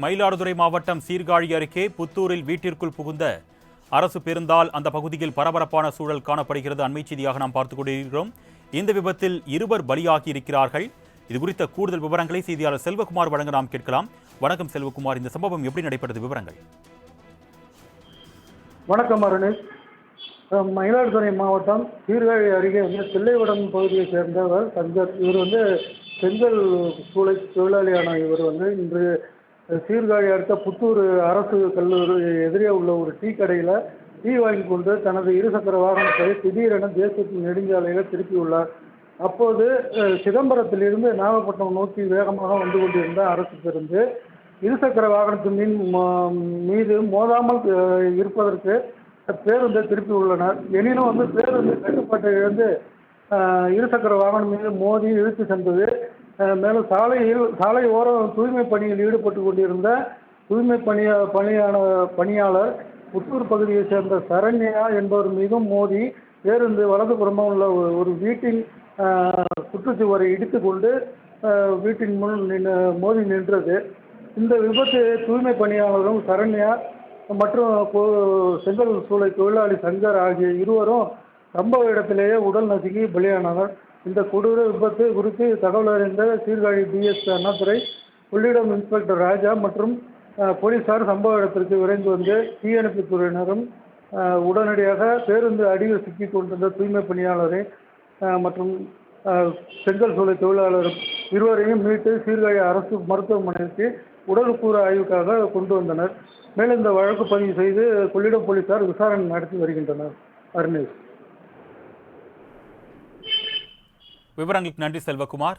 மயிலாடுதுறை மாவட்டம் சீர்காழி அருகே புத்தூரில் வீட்டிற்குள் புகுந்த அரசு பேருந்தால் அந்த பகுதியில் பரபரப்பான சூழல் காணப்படுகிறது. அண்மை செய்தியாக நாம் பார்த்துக் கொண்டிருக்கிறோம். இந்த விபத்தில் இருவர் பலியாகி இருக்கிறார்கள். இது குறித்த கூடுதல் விவரங்களை செய்தியாளர் செல்வகுமார் வழங்க நாம் கேட்கலாம். வணக்கம் செல்வகுமார். இந்த சம்பவம் எப்படி நடைபெற்றது? விவரங்கள். வணக்கம் அருணேஷ் அஹ் மயிலாடுதுறை மாவட்டம் சீர்காழி அருகே வந்து தில்லைவடம் பகுதியை சேர்ந்தவர் சங்கர் இவர் வந்து செங்கல் சூளை தொழிலாளியான இவர் வந்து இன்று சீர்காழி அடுத்த புத்தூர் அரசு கல்லூரி எதிரே உள்ள ஒரு டீ கடையில் டீ வாங்கி கொண்டு தனது இருசக்கர வாகனத்தை திடீரென தேசிய நெடுஞ்சாலையில் திருப்பியுள்ளார். அப்போது சிதம்பரத்திலிருந்து நாகப்பட்டினம் நோக்கி வேகமாக வந்து கொண்டிருந்த அரசு பேருந்து இருசக்கர வாகனத்தின் மீன் மீது மோதாமல் இருப்பதற்கு பேருந்தை திருப்பி உள்ளனர் எனினும் வந்து பேருந்து கட்டுப்பாட்டை இழந்து இருசக்கர வாகனம் மீது மோதி இழுத்து சென்றது. மேலும் சாலையில் சாலை ஓரம் தூய்மை பணியில் ஈடுபட்டு கொண்டிருந்த தூய்மை பணியா பணியான பணியாளர் புத்தூர் பகுதியைச் சேர்ந்த சரண்யா என்பவர் மீதும் மோதி பேருந்து வலதுபுறமாக உள்ள ஒரு- வீட்டின் சுற்றுச்சுவரை இடித்து கொண்டு வீட்டின் முன் நின்று மோதி நின்றது. இந்த விபத்து தூய்மை பணியாளரும் சரண்யா மற்றும் செங்கல் சூளை தொழிலாளி சங்கர் ஆகிய இருவரும் சம்பவ இடத்திலேயே உடல் நசுங்கி பலியானவர் இந்த கொடூர விபத்து குறித்து தகவல் அறிந்த சீர்காழி டிஎஸ் அண்ணாதுரை கொள்ளிடம் இன்ஸ்பெக்டர் ராஜா மற்றும் போலீசார் சம்பவ இடத்திற்கு விரைந்து வந்து தீயணைப்புத் துறையினரும் உடனடியாக பேருந்து அடியில் சிக்கிக் கொண்டிருந்த தூய்மை பணியாளரை மற்றும் செங்கல் சூளை தொழிலாளர் இருவரையும் மீட்டு சீர்காழி அரசு மருத்துவமனைக்கு உடலுக்கூறு ஆய்வுக்காக கொண்டு வந்தனர். மேலும் இந்த வழக்கு பதிவு செய்து கொள்ளிடம் போலீசார் விசாரணை நடத்தி வருகின்றனர். அருணேஷ். விவரங்களுக்கு நன்றி செல்வகுமார்.